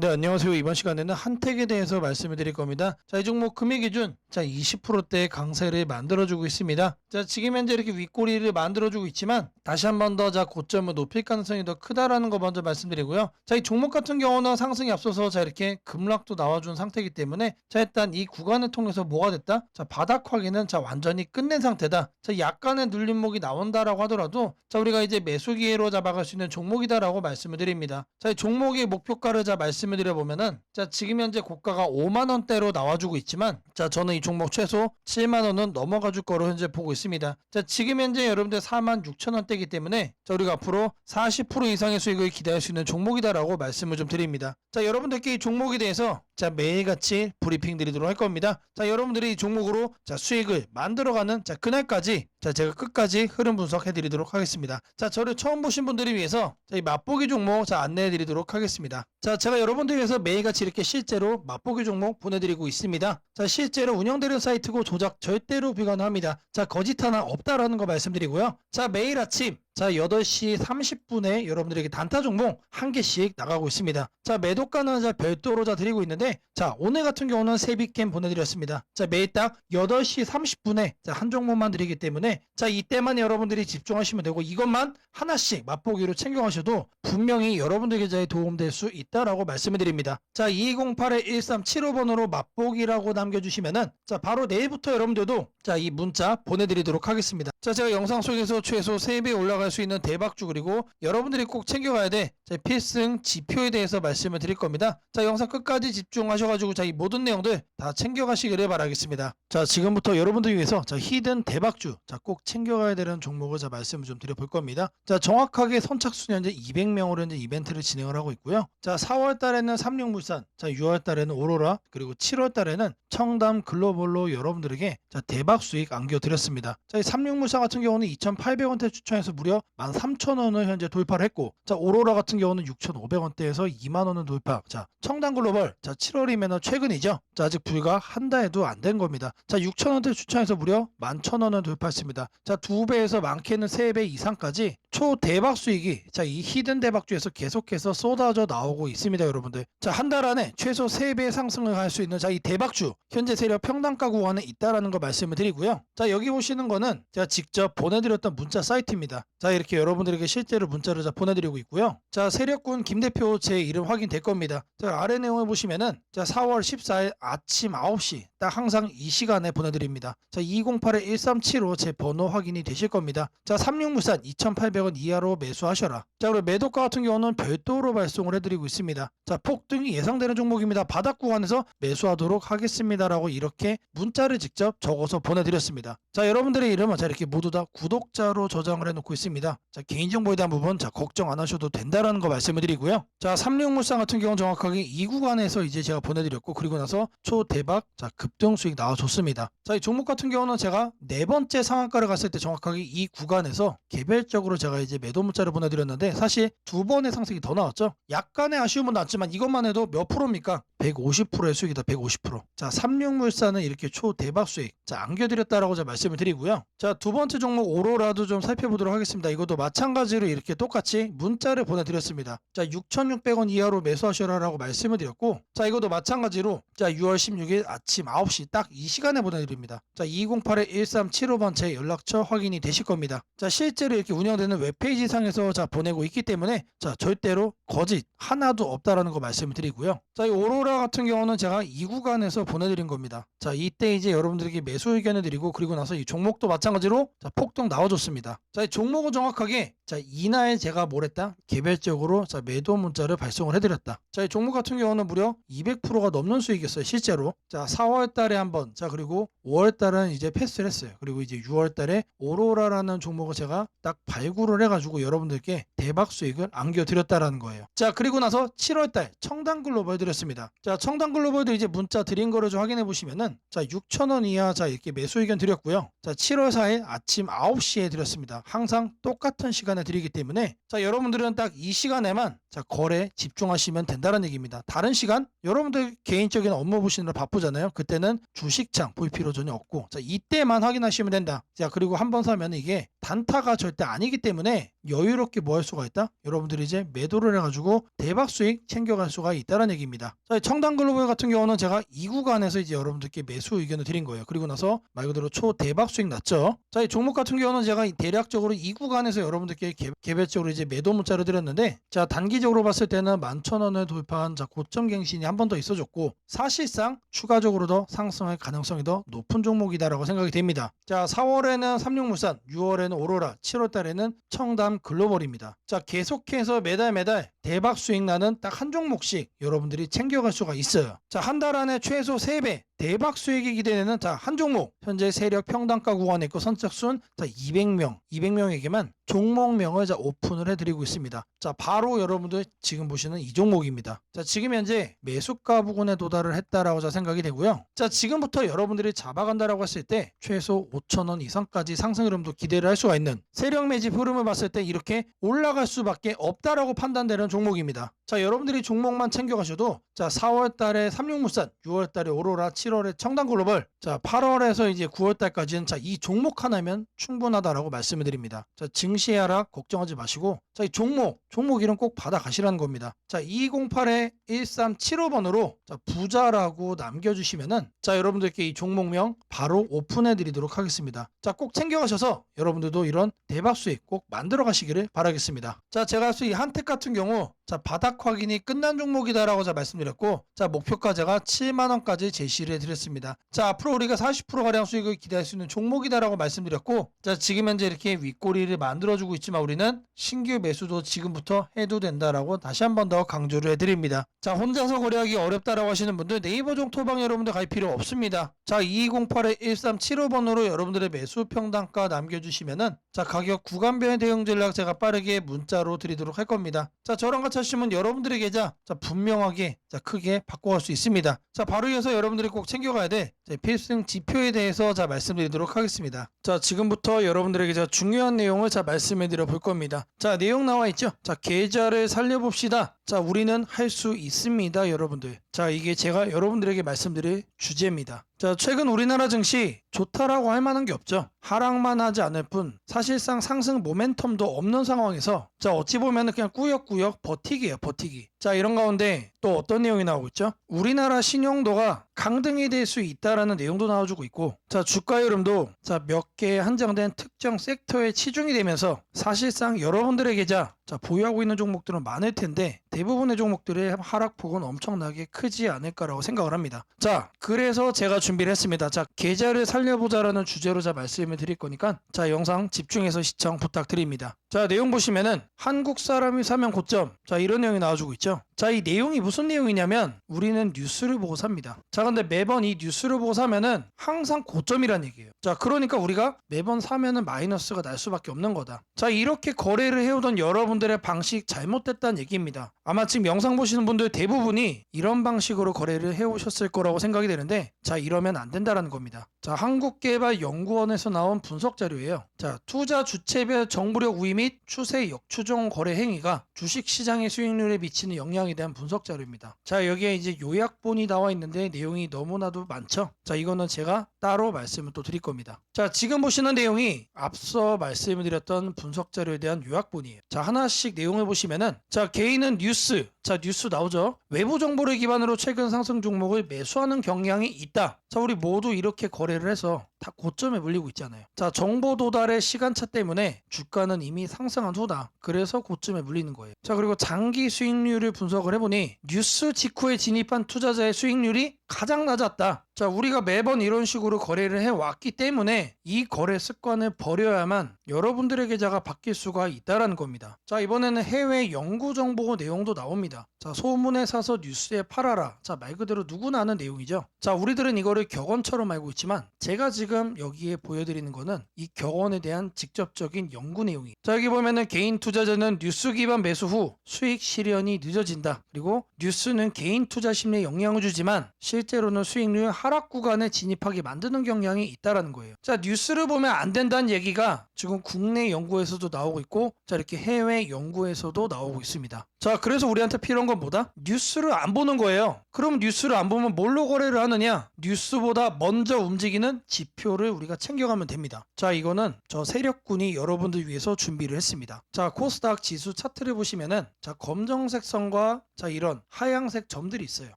네, 안녕하세요. 이번 시간에는 한택에 대해서 말씀을 드릴 겁니다. 자, 이 종목 금액 기준 자, 20%대 강세를 만들어주고 있습니다. 자, 지금 현재 이렇게 윗꼬리를 만들어주고 있지만 다시 한 번 더 자, 고점을 높일 가능성이 더 크다라는 거 먼저 말씀드리고요. 자, 이 종목 같은 경우는 상승이 앞서서 자, 이렇게 급락도 나와준 상태이기 때문에 자, 일단 이 구간을 통해서 뭐가 됐다? 자, 바닥 확인은 자, 완전히 끝낸 상태다. 자, 약간의 눌림목이 나온다라고 하더라도 자, 우리가 이제 매수 기회로 잡아갈 수 있는 종목이다라고 말씀을 드립니다. 자, 이 종목의 목표가를 자, 말씀 을 드려보면은 자, 지금 현재 고가가 5만 원대로 나와주고 있지만 자, 저는 이 종목 최소 7만 원은 넘어가 줄 거로 현재 보고 있습니다. 자, 지금 현재 여러분들 4만 6천 원대이기 때문에 자, 우리가 앞으로 40% 이상의 수익을 기대할 수 있는 종목이다라고 말씀을 좀 드립니다. 자, 여러분들께 이 종목에 대해서 자, 매일같이 브리핑 드리도록 할 겁니다. 자, 여러분들이 이 종목으로 자, 수익을 만들어가는 자, 그날까지 자, 제가 끝까지 흐름 분석해 드리도록 하겠습니다. 자, 저를 처음 보신 분들을 위해서 자, 이 맛보기 종목 자, 안내해 드리도록 하겠습니다. 자, 제가 여러분들 위해서 매일같이 이렇게 실제로 맛보기 종목 보내드리고 있습니다. 자, 실제로 운영되는 사이트고 조작 절대로 불가능합니다. 자, 거짓 하나 없다라는 거 말씀드리고요. 자, 매일 아침 자, 8시 30분에 여러분들에게 단타 종목 한 개씩 나가고 있습니다. 자, 매도가는 자 별도로 자 드리고 있는데 자, 오늘 같은 경우는 세비캠 보내드렸습니다. 자, 매일 딱 8시 30분에 자, 한 종목만 드리기 때문에 자, 이때만 여러분들이 집중하시면 되고 이것만 하나씩 맛보기로 챙겨가셔도 분명히 여러분들 계좌에 도움될 수 있다라고 말씀을 드립니다. 자, 208-1375번으로 맛보기라고 남겨주시면은 자, 바로 내일부터 여러분들도 자, 이 문자 보내드리도록 하겠습니다. 자, 제가 영상 속에서 최소 3배 올라갈 수 있는 대박주 그리고 여러분들이 꼭 챙겨가야 돼. 자, 필승 지표에 대해서 말씀을 드릴 겁니다. 자, 영상 끝까지 집중하셔가지고 자, 이 모든 내용들 다 챙겨가시기를 바라겠습니다. 자, 지금부터 여러분들 위해서 자, 히든 대박주 자, 꼭 챙겨가야 되는 종목을 자, 말씀을 좀 드려볼 겁니다. 자, 정확하게 선착순 현재 200명으로 현재 이벤트를 진행을 하고 있고요. 자, 4월 달에는 삼육물산, 자, 6월 달에는 오로라, 그리고 7월 달에는 청담 글로벌로 여러분들에게 자, 대박 수익 안겨드렸습니다. 자, 이 삼육물산 같은 경우는 2,800원대 추천해서 무려 13,000원을 현재 돌파를 했고, 자, 오로라 같은 경우는 6,500원대에서 2만원을 돌파. 자, 청담 글로벌, 자, 7월이면 최근이죠. 자, 아직 불과 한 달도 안 된 겁니다. 자, 6,000원대 추천해서 무려 11,000원을 돌파했습니다. 자, 두 배에서 많게는 세배 이상까지 초 대박 수익이 자, 이 히든 대박주에서 계속해서 쏟아져 나오고 있습니다, 여러분들. 자, 한 달 안에 최소 3배 상승을 할 수 있는 자, 이 대박주 현재 세력 평단가 구간에 있다라는 거 말씀을 드리고요. 자, 여기 보시는 거는 제가 직접 보내드렸던 문자 사이트입니다. 자, 이렇게 여러분들에게 실제로 문자를 자, 보내드리고 있고요. 자, 세력군 김 대표 제 이름 확인될 겁니다. 자, 아래 내용을 보시면은 자, 4월 14일 아침 9시 딱 항상 이 시간에 보내드립니다. 자, 208-1375 제 번호 확인이 되실 겁니다. 자, 36물산 2,800원 이하로 매수하셔라. 자, 그리고 매도가 같은 경우는 별도로 발송을 해드리고 있습니다. 자, 폭등이 예상되는 종목입니다. 바닥 구간에서 매수하도록 하겠습니다라고 이렇게 문자를 직접 적어서 보내드렸습니다. 자, 여러분들의 이름은 자 이렇게 모두 다 구독자로 저장을 해놓고 있습니다. 자, 개인정보에 대한 부분 자 걱정 안 하셔도 된다라는 거 말씀을 드리고요. 자, 삼육물산 같은 경우는 정확하게 이 구간에서 이제 제가 보내드렸고 그리고 나서 초대박 자 급등 수익 나와줬습니다. 자, 이 종목 같은 경우는 제가 네 번째 상한가를 갔을 때 정확하게 이 구간에서 개별적으로 제가 이제 매도 문자를 보내드렸는데 사실 두 번의 상승이 더 나왔죠. 약간의 아쉬움은 났지만 이것만 해도 몇 프로입니까? 150%의 수익이다. 150%. 자, 삼육물산은 이렇게 초대박 수익. 자, 안겨드렸다라고 제가 말씀을 드리고요. 자, 두 번째 종목 오로라도 좀 살펴보도록 하겠습니다. 이것도 마찬가지로 이렇게 똑같이 문자를 보내드렸습니다. 자, 6,600원 이하로 매수하셔라라고 말씀을 드렸고, 자, 이것도 마찬가지로 자, 6월 16일 아침 9시 딱 이 시간에 보내드립니다. 자, 208-1375번 제 연락처 확인이 되실 겁니다. 자, 실제로 이렇게 운영되는 웹페이지 상에서 자, 보내고 있기 때문에 자, 절대로 거짓 하나도 없다라는 거 말씀을 드리고요. 자, 이 오로라 같은 경우는 제가 이 구간에서 보내드린 겁니다. 자, 이때 이제 여러분들에게 매수 의견을 드리고 그리고 나서 이 종목도 마찬가지로 자, 폭등 나와줬습니다. 자, 이 종목은 정확하게 자, 이날 제가 뭘 했다? 개별적으로 자, 매도 문자를 발송을 해드렸다. 자, 이 종목 같은 경우는 무려 200%가 넘는 수익이었어요, 실제로. 자, 4월 달에 한 번, 자, 그리고 5월 달은 이제 패스를 했어요. 그리고 이제 6월 달에 오로라라는 종목을 제가 딱 발굴을 해가지고 여러분들께 대박 수익을 안겨드렸다라는 거예요. 자, 그리고 나서 7월 달 청담 글로벌 드렸습니다. 자, 청담 글로벌도 이제 문자 드린 거를 좀 확인해 보시면은 자, 6,000원 이하 자, 이렇게 매수 의견 드렸고요. 자, 7월 4일 아침 9시에 드렸습니다. 항상 똑같은 시간에 드리기 때문에 자, 여러분들은 딱 이 시간에만 자, 거래 집중하시면 된다는 얘기입니다. 다른 시간 여러분들 개인적인 업무 보시느라 바쁘잖아요. 그때는 주식창 볼 필요 전혀 없고 자, 이때만 확인하시면 된다. 자, 그리고 한 번 사면 이게 단타가 절대 아니기 때문에 여유롭게 뭐 할 수가 있다? 여러분들이 이제 매도를 해가지고 대박 수익 챙겨갈 수가 있다는 얘기입니다. 자, 청담 글로벌 같은 경우는 제가 이 구간에서 이제 여러분들께 매수 의견을 드린 거예요. 그리고 나서 말 그대로 초 대박 수익 났죠. 자, 이 종목 같은 경우는 제가 이 대략적으로 이 구간에서 여러분들께 개, 개별적으로 이제 매도 문자를 드렸는데 자, 단기적으로 봤을 때는 11,000원을 돌파한 자, 고점 갱신이 한 번 더 있어줬고 사실상 추가적으로 더 상승할 가능성이 더 높은 종목이다라고 생각이 됩니다. 자, 4월에는 삼육물산, 6월에는 오로라, 7월 달에는 청담 글로벌입니다. 자, 계속해서 매달 매달 대박 수익 나는 딱 한 종목씩 여러분들이 챙겨갈 수가 있어요. 자, 한 달 안에 최소 3배 대박 수익이 기대되는 자, 한 종목. 현재 세력 평단가 구간에 있고 선착순 자, 200명, 200명에게만 종목명을 자, 오픈을 해드리고 있습니다. 자, 바로 여러분들 지금 보시는 이 종목입니다. 자, 지금 현재 매수가 부근에 도달을 했다라고 자 생각이 되고요. 자, 지금부터 여러분들이 잡아간다라고 했을 때 최소 5천원 이상까지 상승 흐름도 기대를 할 수가 있는 세력 매집 흐름을 봤을 때 이렇게 올라갈 수밖에 없다라고 판단되는 종목입니다. 자, 여러분들이 종목만 챙겨가셔도 자, 4월 달에 삼육물산, 6월 달에 오로라, 7월에 청담글로벌, 자, 8월에서 이제 9월 달까지는 자, 이 종목 하나면 충분하다라고 말씀을 드립니다. 자, 증시 하락 걱정하지 마시고 자, 이 종목, 종목 이름 꼭 받아 가시라는 겁니다. 자, 208에 1375번으로 자, 부자라고 남겨 주시면은 자, 여러분들께 이 종목명 바로 오픈해 드리도록 하겠습니다. 자, 꼭 챙겨 가셔서 여러분들도 이런 대박 수익 꼭 만들어 가시기를 바라겠습니다. 자, 제가 이 한택 같은 경우 mo. 자, 바닥 확인이 끝난 종목이다라고 자 말씀드렸고 자, 목표가 제가 7만 원까지 제시를 해 드렸습니다. 자, 앞으로 우리가 40% 가량 수익을 기대할 수 있는 종목이다라고 말씀드렸고 자, 지금 현재 이렇게 윗꼬리를 만들어 주고 있지만 우리는 신규 매수도 지금부터 해도 된다라고 다시 한 번 더 강조를 해 드립니다. 자, 혼자서 거래하기 어렵다라고 하시는 분들 네이버 종토방 여러분들 갈 필요 없습니다. 자, 2208에 1375번으로 여러분들의 매수 평단가 남겨 주시면은 자, 가격 구간별 대응 전략 제가 빠르게 문자로 드리도록 할 겁니다. 자, 저랑 같이 하시면 여러분들의 계좌 자, 분명하게 자, 크게 바꿔갈 수 있습니다. 자, 바로 이어서 여러분들이 꼭 챙겨가야 돼. 자, 필승 지표에 대해서 자, 말씀드리도록 하겠습니다. 자, 지금부터 여러분들에게 자, 중요한 내용을 자, 말씀해 드려 볼 겁니다. 자, 내용 나와 있죠? 자, 계좌를 살려봅시다. 자, 우리는 할 수 있습니다, 여러분들. 자, 이게 제가 여러분들에게 말씀드릴 주제입니다. 자, 최근 우리나라 증시 좋다라고 할 만한 게 없죠. 하락만 하지 않을 뿐 사실상 상승 모멘텀도 없는 상황에서 자, 어찌 보면 그냥 꾸역꾸역 버티기예요, 버티기. 자, 이런 가운데 또 어떤 내용이 나오고 있죠? 우리나라 신용도가 강등이 될 수 있다라는 내용도 나와주고 있고 자, 주가 흐름도 자, 몇개 한정된 특정 섹터에 치중이 되면서 사실상 여러분들의 계좌 자, 보유하고 있는 종목들은 많을 텐데 대부분의 종목들의 하락폭은 엄청나게 크지 않을까라고 생각을 합니다. 자, 그래서 제가 준비를 했습니다. 자, 계좌를 살려보자라는 주제로 자 말씀을 드릴 거니까 자, 영상 집중해서 시청 부탁드립니다. 자, 내용 보시면은 한국 사람이 사면 고점. 자, 이런 내용이 나와주고 있죠. 자, 이 내용이 무슨 내용이냐면 우리는 뉴스를 보고 삽니다. 자, 근데 매번 이 뉴스를 보고 사면은 항상 고점이란 얘기예요. 자, 그러니까 우리가 매번 사면은 마이너스가 날 수밖에 없는 거다. 자, 이렇게 거래를 해오던 여러분들의 방식 잘못됐다는 얘기입니다. 아마 지금 영상 보시는 분들 대부분이 이런 방식으로 거래를 해오셨을 거라고 생각이 되는데 자, 이러면 안 된다라는 겁니다. 자, 한국개발연구원에서 나온 분석 자료예요. 자, 투자 주체별 정보력 우위 및 추세 역추종 거래 행위가 주식 시장의 수익률에 미치는 영향에 대한 분석 자료입니다. 자, 여기에 이제 요약본이 나와 있는데 내용이 너무나도 많죠. 자, 이거는 제가 따로 말씀을 또 드릴 겁니다. 자, 지금 보시는 내용이 앞서 말씀을 드렸던 분석 자료에 대한 요약본이에요. 자, 하나씩 내용을 보시면은 자, 개인은 뉴스, 자, 뉴스 나오죠. 외부 정보를 기반으로 최근 상승 종목을 매수하는 경향이 있다. 자, 우리 모두 이렇게 거래를 해서 다 고점에 물리고 있잖아요. 자, 정보 도달의 시간차 때문에 주가는 이미 상승한 후다. 그래서 고점에 물리는 거예요. 자, 그리고 장기 수익률을 분석을 해보니 뉴스 직후에 진입한 투자자의 수익률이 가장 낮았다. 자, 우리가 매번 이런 식으로 거래를 해왔기 때문에 이 거래 습관을 버려야만 여러분들의 계좌가 바뀔 수가 있다라는 겁니다. 자, 이번에는 해외 연구 정보 내용도 나옵니다. 자, 소문에 사서 뉴스에 팔아라. 자, 말 그대로 누구나 아는 내용이죠. 자, 우리들은 이거를 격언처럼 알고 있지만 제가 지금 여기에 보여드리는 거는 이 격언에 대한 직접적인 연구 내용이. 자, 여기 보면은 개인 투자자는 뉴스 기반 매수 후 수익 실현이 늦어진다. 그리고 뉴스는 개인 투자 심리에 영향을 주지만 실 실제로는 수익률 하락 구간에 진입하게 만드는 경향이 있다라는 거예요. 자, 뉴스를 보면 안 된다는 얘기가 지금 국내 연구에서도 나오고 있고 자, 이렇게 해외 연구에서도 나오고 있습니다. 자, 그래서 우리한테 필요한 건 뭐다? 뉴스를 안 보는 거예요. 그럼 뉴스를 안 보면 뭘로 거래를 하느냐? 뉴스보다 먼저 움직이는 지표를 우리가 챙겨가면 됩니다. 자, 이거는 저 세력군이 여러분들 위해서 준비를 했습니다. 자, 코스닥 지수 차트를 보시면은 자, 검정색 선과 자, 이런 하양색 점들이 있어요.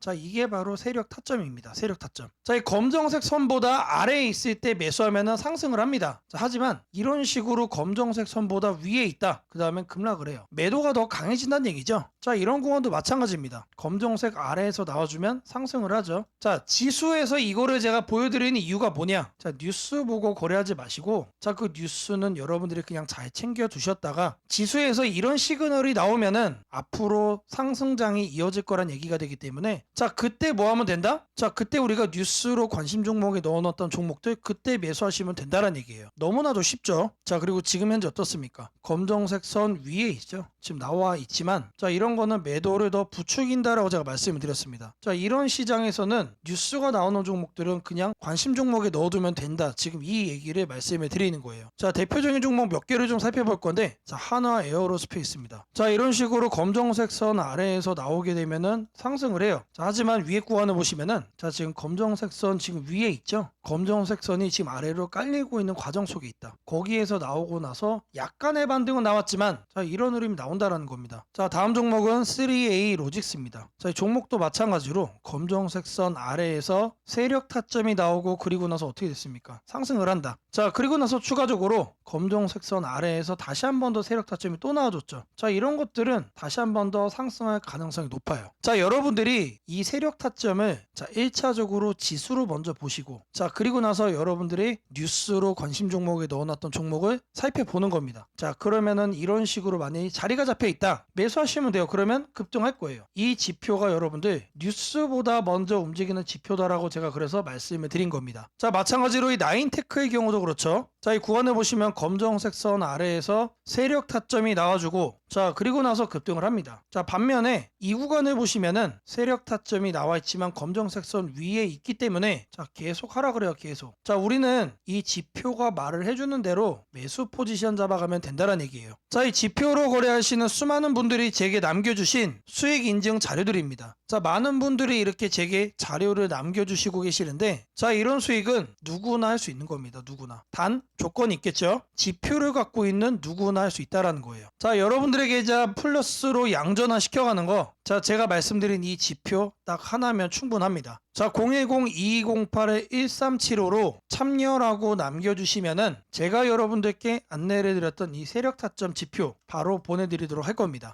자, 이게 바로 세력 타점입니다. 세력 타점. 자, 이 검정색 선보다 아래에 있을 때 매수하면은 상승을 합니다. 자, 하지만 이런 식으로 검정색 선보다 위에 있다. 그 다음엔 급락을 해요. 매도가 더 강해진다는 얘기죠. 자, 이런 구간도 마찬가지입니다. 검정색 아래에서 나와주면 상승을 하죠. 자, 지수에서 이거를 제가 보여드리는 이유가 뭐냐? 자, 뉴스 보고 거래하지 마시고, 자, 그 뉴스는 여러분들이 그냥 잘 챙겨 두셨다가, 지수에서 이런 시그널이 나오면은 앞으로 상승장이 이어질 거란 얘기가 되기 때문에, 자, 그때 뭐 하면 된다? 자, 그때 우리가 뉴스로 관심 종목에 넣어놨던 종목들, 그때 매수하시면 된다는 얘기예요. 너무나도 쉽죠? 자, 그리고 지금 현재 어떻습니까? 검정색 선 위에 있죠? 지금 나와 있지만, 자, 이런 거는 매도를 더 부추긴다라고 제가 말씀을 드렸습니다. 자, 이런 시장에서는 뉴스가 나오는 종목들은 그냥 관심 종목에 넣어두면 된다. 지금 이 얘기를 말씀을 드리는 거예요. 자, 대표적인 종목 몇 개를 좀 살펴볼 건데, 자, 한화 에어로스페이스입니다. 자, 이런 식으로 검정색 선 아래에서 나오게 되면은 상승을 해요. 자, 하지만 위에 구간을 보시면은, 자, 지금 검정색 선 지금 위에 있죠? 검정색 선이 지금 아래로 깔리고 있는 과정 속에 있다. 거기에서 나오고 나서 약간의 반등은 나왔지만, 자, 이런 흐름이 나온다라는 겁니다. 자, 다음 종목 은 3A 로직스입니다. 자, 이 종목도 마찬가지로 검정색 선 아래에서 세력 타점이 나오고 그리고 나서 어떻게 됐습니까? 상승을 한다. 자, 그리고 나서 추가적으로 검정색 선 아래에서 다시 한 번 더 세력 타점이 또 나와줬죠. 자, 이런 것들은 다시 한 번 더 상승할 가능성이 높아요. 자, 여러분들이 이 세력 타점을 자, 1차적으로 지수로 먼저 보시고 자, 그리고 나서 여러분들이 뉴스로 관심 종목에 넣어놨던 종목을 살펴보는 겁니다. 자, 그러면은 이런 식으로 만약에 자리가 잡혀 있다. 매수하시면 돼요. 그러면 급등할 거예요. 이 지표가 여러분들 뉴스보다 먼저 움직이는 지표다라고 제가 그래서 말씀을 드린 겁니다. 자, 마찬가지로 이 나인테크의 경우도 그렇죠. 자, 이 구간을 보시면 검정색 선 아래에서 세력 타점이 나와주고 자, 그리고 나서 급등을 합니다. 자, 반면에 이 구간을 보시면은 세력 타점이 나와 있지만 검정색 선 위에 있기 때문에 자, 계속 하라 그래요, 계속. 자, 우리는 이 지표가 말을 해주는 대로 매수 포지션 잡아가면 된다는 얘기예요. 자, 이 지표로 거래하시는 수많은 분들이 제게 남겨주신 수익 인증 자료들입니다. 자, 많은 분들이 이렇게 제게 자료를 남겨주시고 계시는데, 자, 이런 수익은 누구나 할 수 있는 겁니다. 누구나. 단, 조건이 있겠죠? 지표를 갖고 있는 누구나 할 수 있다라는 거예요. 자, 여러분들의 계좌 플러스로 양전화 시켜가는 거, 자, 제가 말씀드린 이 지표 딱 하나면 충분합니다. 자, 010-2208-1375로 참여라고 남겨주시면은 제가 여러분들께 안내를 드렸던 이 세력 타점 지표 바로 보내드리도록 할 겁니다.